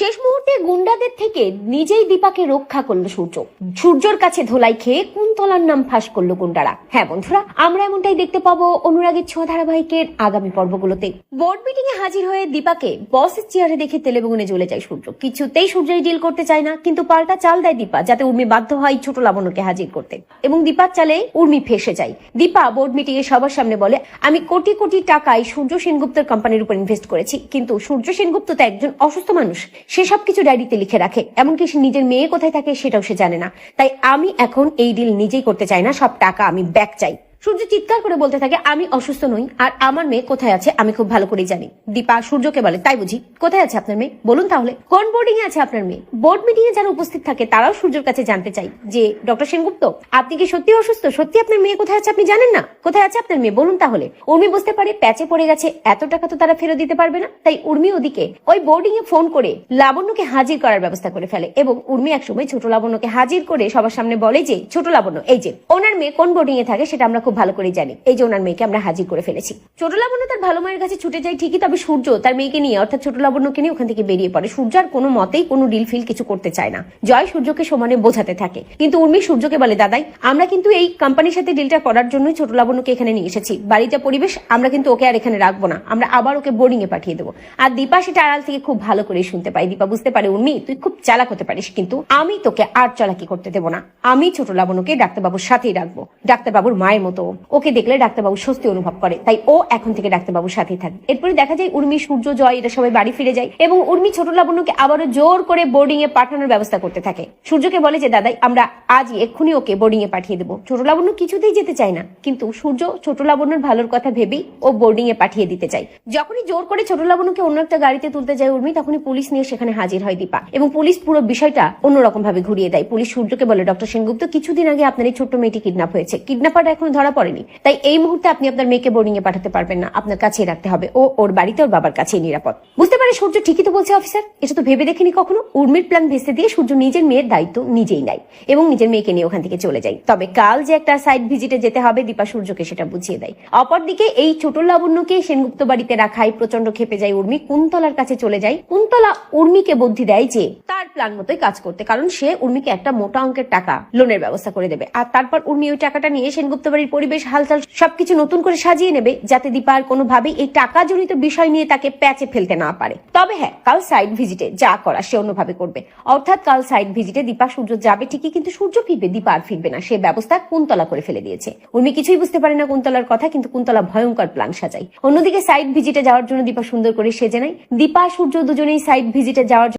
শেষ মুহূর্তে গুন্ডাদের থেকে নিজেই দীপাকে রক্ষা করল সূর্য। সূর্যর কাছে ধোলাই খেয়ে কুন্তলার নাম ফাঁস করল গুন্ডারা। হ্যাঁ বন্ধুরা, আমরা এমনটাই দেখতে পাবো অনুরাগের ছোঁয়া ধারাবাহিকের আগামী পর্বগুলোতে। বোর্ড মিটিং এ হাজির হয়ে দীপাকে বসের চেয়ারে দেখে তেলে বেগুনে জ্বলে যায় সূর্য। কিছুতেই সূর্যই ডিল করতে চায় না, কিন্তু পাল্টা চাল দেয় দীপা যাতে উর্মি বাধ্য হয় ছোট লাবণ্যকে হাজির করতে। এবং দীপার চালে উর্মি ফেসে যায়। দীপা বোর্ড মিটিং এ সবার সামনে বলে, আমি কোটি কোটি টাকায় সূর্য সেনগুপ্তের কোম্পানির উপর ইনভেস্ট করেছি, কিন্তু সূর্য সেনগুপ্ত তো একজন অসুস্থ মানুষ। সে সব কিছু ডায়েরিতে লিখে রাখে, এমনকি সে নিজের মেয়ে কোথায় থাকে সেটাও সে জানে না। তাই আমি এখন এই ডিল নিজেই করতে চাই না, সব টাকা আমি ব্যাক চাই। সূর্য চিৎকার করে বলতে থাকে, আমি অসুস্থ নই, আর আমার মেয়ে কোথায় আছে আমি খুব ভালো করেই জানি। দীপা সূর্যকে বলে, তাই বুঝি, কোথায় আছে আপনার মেয়ে? বলুন তাহলে। কোন বোর্ডিং এ আছে আপনার মেয়ে। বোর্ড মিটিং এ যারা উপস্থিত থাকে, তারাও সূর্যর কাছে জানতে চাই যে ডক্টর সেনগুপ্ত, আপনি কি সত্যি অসুস্থ? সত্যি আপনার মেয়ে কোথায় আছে আপনি জানেন না? কোথায় আছে আপনার মেয়ে? বলুন তাহলে। উর্মি বুঝতে পারে, প্যাচে পড়ে গেছে, এত টাকা তো তারা ফেরত দিতে পারবে না। তাই উর্মি ওদিকে ওই বোর্ডিং এ ফোন করে লাবণ্যকে হাজির করার ব্যবস্থা করে ফেলে এবং উর্মি একসময় ছোট লাবণ্যকে হাজির করে সবার সামনে বলে যে, ছোট লাবণ্য, এই যে, ওনার মেয়ে কোন বোর্ডিং এ থাকে সেটা আমরা খুব ভালো করে জানি। এই যে ওনার মেয়েকে আমরা হাজির করে ফেলেছি। ছোট লাবণ্য তার ভালো মায়ের কাছে ছুটে যায় ঠিকই, তবে সূর্য তার মেয়েকে নিয়ে, অর্থাৎ ছোট লাবণ্যকে নিয়ে ওখান থেকে বেরিয়ে পড়ে। সূর্য আর কোনো মতেই কোনো ডিল ফিল কিছু করতে চায় না। জয় সূর্যকে সমানে বোঝাতে থাকে। কিন্তু উর্মি সূর্যকে বলে, দাদাই, আমরা কিন্তু এই কোম্পানির সাথে ডিলটা করার জন্যই ছোট লাবণ্যকে এখানে নিয়ে এসেছি। বাড়িতে পরিবেশ, আমরা কিন্তু ওকে আর এখানে রাখব না। আমরা আবার ওকে বোর্ডিং এ পাঠিয়ে দেবো। আর দীপা সেটা আড়াল থেকে খুব ভালো করে শুনতে পাই দীপা বুঝতে পারে, উর্মি, তুই খুব চালাক হতে পারিস, কিন্তু আমি তোকে আর চালাকি করতে দেবো না। আমি ছোট লাবণ্যকে ডাক্তারবাবুর সাথেই রাখব। ডাক্তারবাবুর মায়ের মতো। ওকে দেখলে ডাক্তারবাবু স্বস্তি অনুভব করে। তাই ও এখন থেকে ডাক্তারবাবুর সাথেই থাকবে। এরপরে দেখা যায় উর্মি, সূর্য, জয় এরা সবাই বাড়ি ফিরে যায় এবং উর্মি ছোট লাবণ্যকে আবারও জোর করে বোর্ডিং এ পাঠানোর ব্যবস্থা করতে থাকে। সূর্যকে বলে যে, দাদাই, আমরা আজই এক্ষুনি ওকে বোর্ডিং এ পাঠিয়ে দেবো। ছোট লাবণ্য কিছুতেই যেতে চায় না, কিন্তু সূর্য ছোট লাবণ্যর ভালোর কথা ভেবেই ও বোর্ডিং এ পাঠিয়ে দিতে চায়। যখনই জোর করে ছোট লাবণ্যকে অন্য একটা গাড়িতে তুলতে যায় উর্মি, তখনই পুলিশ নিয়ে সেখানে হাজির হয় দীপা এবং পুলিশ পুরো বিষয়টা অন্যরকম ভাবে ঘুরিয়ে দেয়। পুলিশ সূর্যকে বলে, ডক্টর সেনগুপ্ত, কিছুদিন আগে আপনার এই ছোট্ট মেয়েটি কিডন্যাপ হয়েছে। কিডন্যাপারটা এখন ধরা পড়েনি। তাই এই মুহূর্তে আপনি আপনার মেয়েকে বোর্ডিং এ পাঠাতে পারবেন না। আপনার কাছেই রাখতে হবে। ও ওর বাড়িতে, ওর বাবার কাছেই নিরাপদ। বুঝতে পারে সূর্য ঠিকই তো বলছে অফিসার এটা তো ভেবে দেখেনি কখনো। উর্মির প্ল্যান ভেসে দিয়ে সূর্য নিজের মেয়ের দায়িত্ব নিজেই নেয় এবং নিজের মেয়েকে নিয়ে ওখান থেকে চলে যায়। তবে কাল যে একটা সাইড ভিজিটে যেতে হবে, দীপা সূর্যকে সেটা বুঝিয়ে দেয়। অপরদিকে এই ছোট লাবণ্যকে সেনগুপ্ত বাড়িতে রাখায় প্রচণ্ড খেপে যায় উর্মি। কুন্তলার কাছে চলে যায়। কুন্তলা উর্মিকে বুদ্ধি দেয় যে, তার প্ল্যান মতোই কাজ করতে। কারণ সে উর্মিকে একটা মোটা অঙ্কের টাকা লোনের ব্যবস্থা করে দেবে। আর তারপর উর্মি ওই টাকাটা নিয়ে সেনগুপ্ত বাড়ির পরিবেশ হালচাল সবকিছু নতুন করে সাজিয়ে নেবে যাতে দীপা আর কোনোভাবেই এই টাকা জড়িত বিষয় নিয়ে তাকে প্যাচে ফেলতে না পারে। তবে হ্যাঁ কাল সাইড ভিজিটে যা করা সে অন্যভাবে করবে। অর্থাৎ কাল সাইড ভিজিটে দীপা সূর্য যাবে ঠিকই কিন্তু সূর্য ফিরবে, দীপা আর ফিরবে না। সে ব্যবস্থা কুন্তলা করে ফেলে দিয়েছে। উর্মি কিছুই বুঝতে পারে না কুন্তলার কথা, কিন্তু কুন্তলা ভয়ঙ্কর প্ল্যান সাজায়। অন্যদিকে সাইড ভিজিটে যাওয়ার জন্য দীপা সুন্দর করে সেজে নেয়। দীপা সূর্য দুজনেই সাইড ভিজিটে যাওয়ার